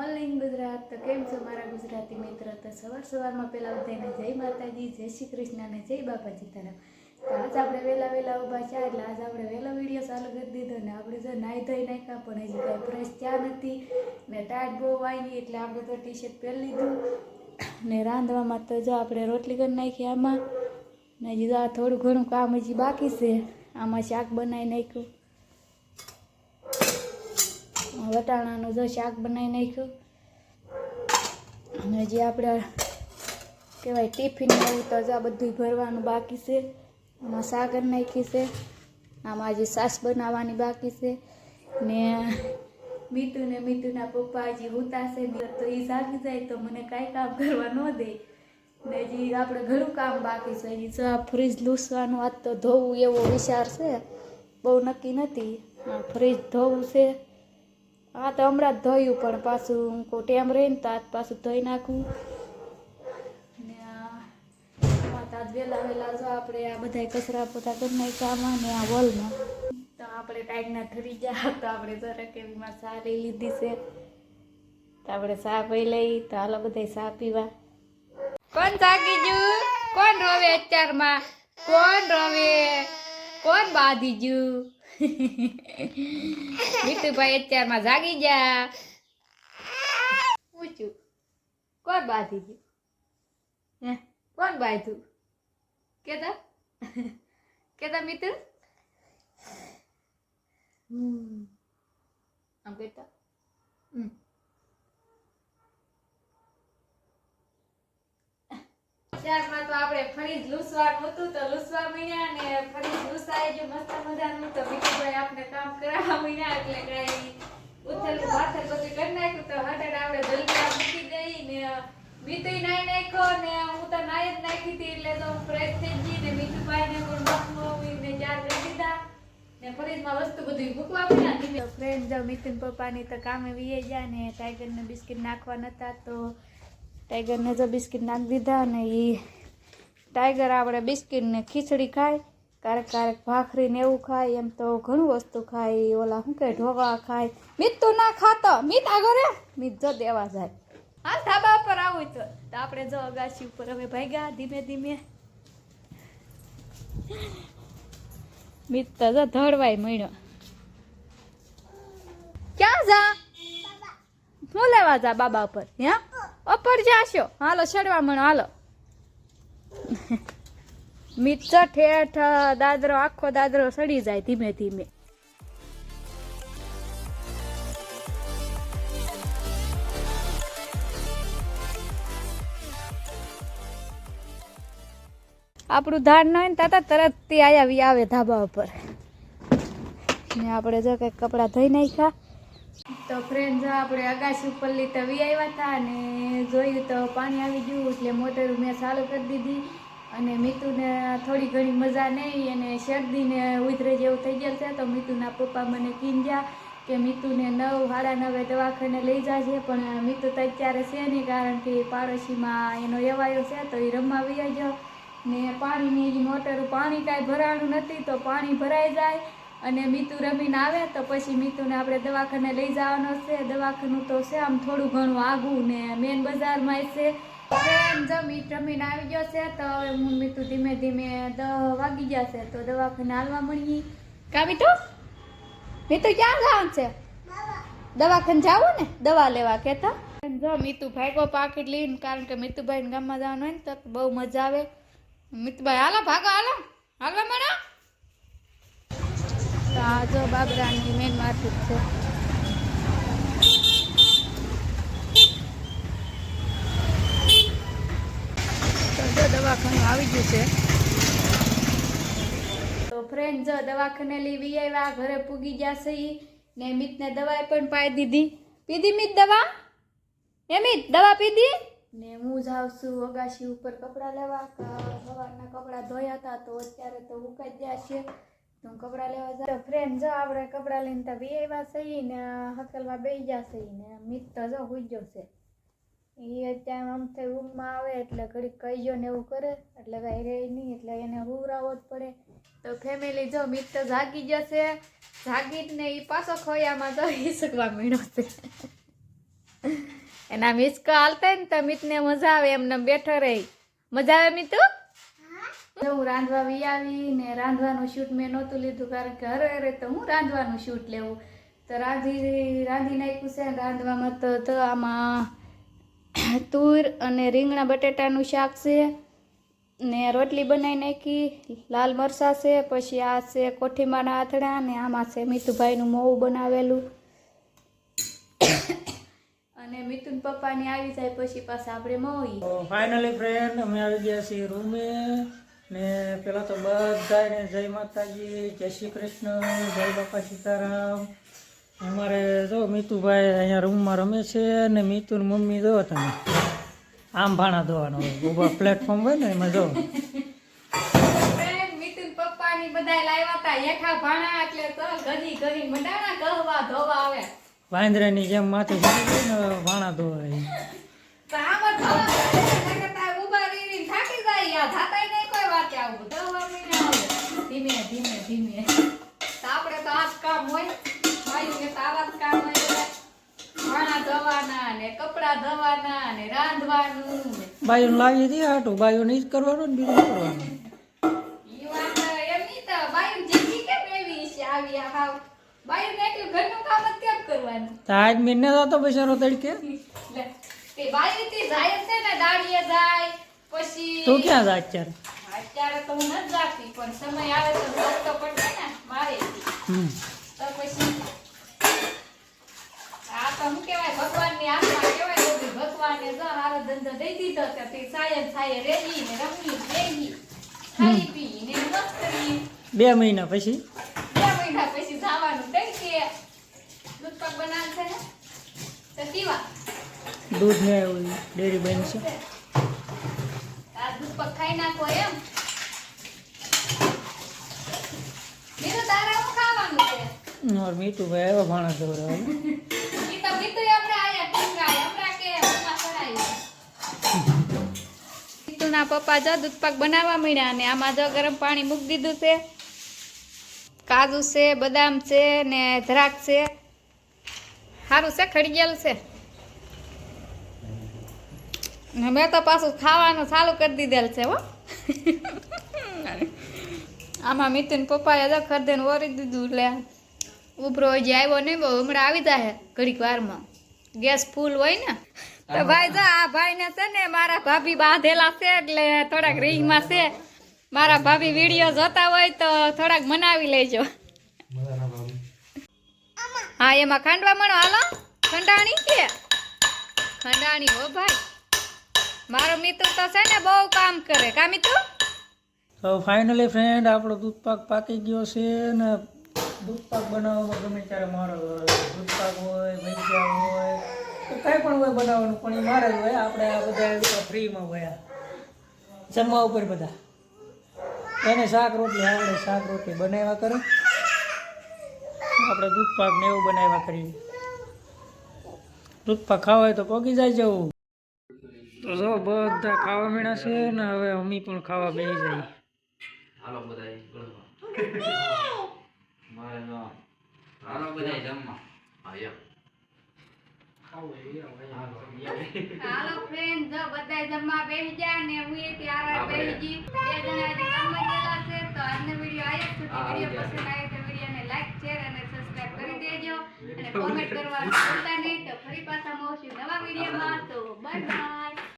Morning Gujarat. તો કેમ છો મારા ગુજરાતી મિત્ર? તો સવાર સવારમાં પહેલાં બધાને જય માતાજી, જય શ્રી કૃષ્ણ અને જય બાપાજી તરફ. તો આજ આપણે વહેલા વહેલા ઊભા છે એટલે આજ આપણે વહેલો વીડિયો ચાલુ કરી દીધો ને આપણે જો નાહી ધોઈ નાખ્યા પણ હજી કાંઈ ફ્રેશ ત્યાં નથી ને ટાટ બહુ આવી એટલે આપણે તો ટી શર્ટ પહેરી લીધું ને રાંધવામાં તો જો આપણે રોટલી કરી નાખી આમાં ને હજી આ થોડું ઘણું કામ હજી બાકી છે. આમાં શાક બનાવી નાખ્યું. વટાણાનું જો શાક બનાવી નાખ્યું. અને જે આપણે કહેવાય ટિફિન એવું તો આ બધું ભરવાનું બાકી છે. આમાં સાગર નાખી છે. આમાં હજી સાસ બનાવવાની બાકી છે. ને મીતુ ને મીતુના પપ્પા હજી ઉતાશે તો એ જાગી જાય તો મને કાંઈ કામ કરવા ન દે. ને હજી આપણે ઘણું કામ બાકી છે. હજી જો આ ફ્રીજ લૂસવાનું આજ તો ધોવું એવો વિચાર છે. બહુ નક્કી નથી. ફ્રીજ ધોવું છે. હા, તો હમણાં જ ધોયું, પણ પાછું કોઈ ટેમ રહી ને તો આજ પાછું ધોઈ નાખું. ને આજ વહેલા વહેલા જો આપણે આ બધા કચરા પોતા કરી નાખ્યા ને આ વોલમાં. તો આપણે ટાઈગના ઠરી ગયા, તો આપણે જરાક એવીમાં ચા લઈ લીધી છે. તો આપણે ચા પી લઈ, તો હાલો બધા ચા પીવા. કોણ જાગી ગયું? કોણ રોવે અત્યારમાં? કોણ રોવે? કોણ બાંધી ગયું મીઠુભાઈ અત્યારમાં જાગી ગયા. પૂછ્યું, કોણ બાંધી ગયું હે, કોણ બાંધ્યું કેતા? કેતા મિત્ર આમ કેતા? હમ. હું તો નાઈ એટલે તો ફ્રેશ થઈ ગઈ ને મીઠુભાઈ ને પણ મમ્મી ને ચાર કરી દીધા ને ફરીજમાં વસ્તુ બધું મૂકવા પડ્યા ફ્રેન્ડ જો મિથુન પપ્પાની તો કામે વીએ ગયા ને ટાઈગરને બિસ્કિટ નાખવા નતા, તો ટાઈગરને જો બિસ્કિટ નાખી દીધા ને એ ટાઈગર આપણે બિસ્કિટને ખીચડી ખાય ક્યારેક ક્યારેક ભાખરીને એવું ખાય એમ તો ઘણું વસ્તુ ખાય ઓલા શું કહે ઢોકળા ખાય. મીત તો ના ખાતો મીત આગળ મીત જો દેવા જાય. હા ધાબા પર આવું તો. આપણે જો અગાસી ઉપર હવે ભાગ્યા ધીમે ધીમે. મીત તો જો ધડવાય મળ્યો. ક્યાં જા? શું લેવા જા બાબા ઉપર હે? અપર જાશો. હાલો, ચડવા મણો, હાલો. મિત્ર ઠેઠ, દાદરો, આખો દાદરો સડી જાય ધીમે ધીમે. આપણું ધાન ન હોય ને તાતા તરત તે આયા આવે ધાબા ઉપર. ને આપણે જો કંઈક કપડાં ધોઈ નાખ્યા. તો ફ્રેન્ડ જો આપણે અગાસી ઉપર લીધા વી આવ્યા હતા અને જોયું તો પાણી આવી ગયું એટલે મોટર મેં ચાલુ કરી દીધી અને મીતુને થોડી ઘણી મજા નહીં અને શરદીને ઉધરે જેવું થઈ ગયેલ છે, તો મીતુના પપ્પા મને કીંજ્યા કે મીતુને નવ સાડા નવે દવાખાને લઈ જશે પણ મીતુ તો અત્યારે છે નહીં કારણ કે પાડોશીમાં એનો એવાયો છે, તો એ રમવા ગયો ને પાણીની મોટર પાણી કાંઈ ભરાણું નથી, તો પાણી ભરાઈ જાય અને મીતુ રમીને આવે તો પછી મીતુને આપણે દવાખાને લઈ જવાનો છે. દવાખાનું તો છે, આમ થોડું ઘણું આગું ને મેન બજારમાં છે. ટ્રેન જમી રમીને આવી ગયો છે, તો હવે હું મીતુ ધીમે ધીમે વાગી વાગી છે, તો દવાખાને હાલવા મળીએ. કા મીતુ મીતુ ક્યાં જવાનું છે? દવાખાને જાવું ને? દવા લેવા કેતા જો મીતુ ભાગો પાકીટ લઈને, કારણ કે મીતુભાઈ ગામમાં જવાનું હોય ને, તો બહુ મજા આવે. મીતુભાઈ, હાલો, ભાગો, હાલો. હાલો મને તો આ જો બાબરાની મેન માર્કેટ છે. તો જો દવાખાનું આવી ગયું છે. તો ફ્રેન્ડ જો દવાખાને લેવી આવ્યા ઘરે પૂગી ગયા છે. ને મિતને દવા પણ પાઈ દીધી. પીધી મિત દવા? એ મિત, દવા પીધી? ને હું જાઉં છું અગાશી ઉપર કપડાં લેવા સવારના કપડાં ધોયા હતા તો અત્યારે તો ઉકાઈ ગયા છે. તો કપડાં લેવા જાઉં ફ્રેન્ડ જો આપણે કપડાં લઈને તો વી આવ્યા છીએ ને હકલમાં બે જશે ને. મિત જો હુઈ છે. એ અત્યારે આમ થઈ ઊંઘમાં આવે એટલે ઘડીક કહી ગયો ને એવું કરે. એટલે કાંઈ રહે નહીં, એટલે એને હુવરાવો જ પડે. તો ફેમિલી જો મિત તો જાગી જશે. જાગી ને એ પાછો ખોયામાં તો હિસકવા મીણો છે. એના મિસકો હાલતા ને તો મિતને મજા આવે, એમને બેઠો રહી. મજા આવે મિતુ? હું રાંધવા વી આવી ને રાંધવાનું શૂટ મેં નહોતું લીધું કારણ કે હરે હરે તો હું રાંધવાનું શૂટ લેવું. તો રાંધી રાંધી નાખ્યું છે રાંધવામાં તો આમાં તુર અને રીંગણા બટેટાનું શાક છે ને રોટલી બનાવી નાખી, લાલ મરચાં છે, પછી આ છે કોઠીમાના આથડા ને આમાં છે મીતુભાઈનું મોવું બનાવેલું. અને મિતુન પપ્પાની આવી જાય પછી પાછા આપણે મોવી ફાઇનલી ફ્રેન્ડ અમે આવી ગયા છીએ રૂમે. ને પેલા તો બધાને જય માતાજી જય શ્રી કૃષ્ણ જય બાપા સીતારામ. અમારે જો મીતુભાઈ અહીંયા રૂમમાં રમે છે ને મીતુની મમ્મી જો તમે આમ ભાણા ધોવાનો હોય ઊભા પ્લેટફોર્મ હોય ને એમાં જો. વાંદરાની જેમ માથે ભાણા ધોવાય. આવે. તો નહીં આવું. ધીમે ધીમે ધીમે. તો આપણે તો આ જ કામ હોય. ભાઈઓને તો આવા જ કામ હોય બધા. ભાણા ને કપડા ધોવાના ને રાંધવાનું. બાયું લાવી હતી આટું બાયું જ કરવાનું ને બીજું કરવાનું? ઈ વાત એમની તો બાયું કેમ એવી છે આવી હાવ? બાયું ને એટલું ઘરનું કામ જ કેમ કરવાનું? તો આજ મીને બિચારો તડકે? તે બાયું જાય છે ને દાડીએ જાય પછી તું ક્યાં જાય અત્યારે? અત્યારે તો હું નથી જાતી પણ સમય આવે તો જવું તો પડશે ને મારે. તો પછી આ તો શું કહેવાય ભગવાનની આત્મા કહેવાય બધું ભગવાને જો હારો ધંધો દઈ દીધો કે તે સાયે ને સાયે રેલી ને રમી બેહી ખાઈ પી ને મસ્ત બે મહિના પછી? બે મહિના પછી જવાનું થઈ કે દૂધ પાક બનાવશે ને? તો પીવા. દૂધ ને ડેરી બનશે? આ દૂધ પાક ખાઈ નાખો એમ. મીઠું તારે હું ખાવાનું છે? નોર મીઠું ભાઈ એવા ભાણા ઈ મીઠું બીતું આપણે આયા ટીંગાય હમણાં કે મમ્મા કરાયું બીતુના પપ્પા જો દૂધ પાક બનાવવા માંડ્યા અને આમાં જો ગરમ પાણી મૂકી દીધું છે. કાજુ છે બદામ છે ને દ્રાક્ષ છે. સારું છે ખડી ગયેલું છે? મેં તો પાછું ખાવાનું ચાલુ કરી દીધેલ છે હો. આમાં મિતુન પપ્પાએ જો ખરદેને ઓરી દીધું એટલે ઉભરો જે આવ્યો નહીં બહુ હમણાં આવી જાય ઘડીક વારમાં. ગેસ ફૂલ હોય ને તો ભાઈ જો આ ભાઈને છે ને મારા ભાભી બાંધેલા છે એટલે થોડાક રીંગમાં છે. મારા ભાભી વીડિયો જોતા હોય તો થોડાક મનાવી લેજો. હા એમાં ખાંડવા મણો હાલો. ખંડાણી કે? ખંડાણી હો ભાઈ. મારો મિત્ર તો છે ને બહુ કામ કરે. કા મિત્ર? તો ફાઇનલી ફ્રેન્ડ આપણો દૂધ પાક ગયો છે ને દૂધ પાક બનાવવામાં ગમે ત્યારે મારો દૂધ પાક હોય, ભજીયા હોય, તો કાંઈ પણ હોય બનાવવાનું, પણ એ મારે જ હોય. આપણે આ બધા ફ્રીમાં હોય. જમવા ઉપર બધા. એને શાક રોટલી આવડે, શાક રોટલી બનાવ્યા કરે. આપણે દૂધ પાક ને એવું બનાવ્યા કરીએ. દૂધ પાક ખાવા હોય તો પગી જાય જવું તો જો બધા ખાવા મીણા છે ને હવે અમી પણ ખાવા બેસી જાય હાલો બધાય મારે જો હાલો બધાય જમવા. હા હાલો. ફ્રેન્ડ જો બધાય જમવા બેસી ગયા ને હું એ ત્યારે બેસી ગઈ. બે જણા હજી ગયેલા છે તો આજનો વીડિયો આયો છે. હા, પસંદ આવે તો વિડીયોને લાઈક શેર અને સબસ્ક્રાઇબ કરી દેજો. અને કોમેન્ટ કરવાનું ભૂલતા નહીં તો ફરી પાછા મળશું નવા વિડીયોમાં.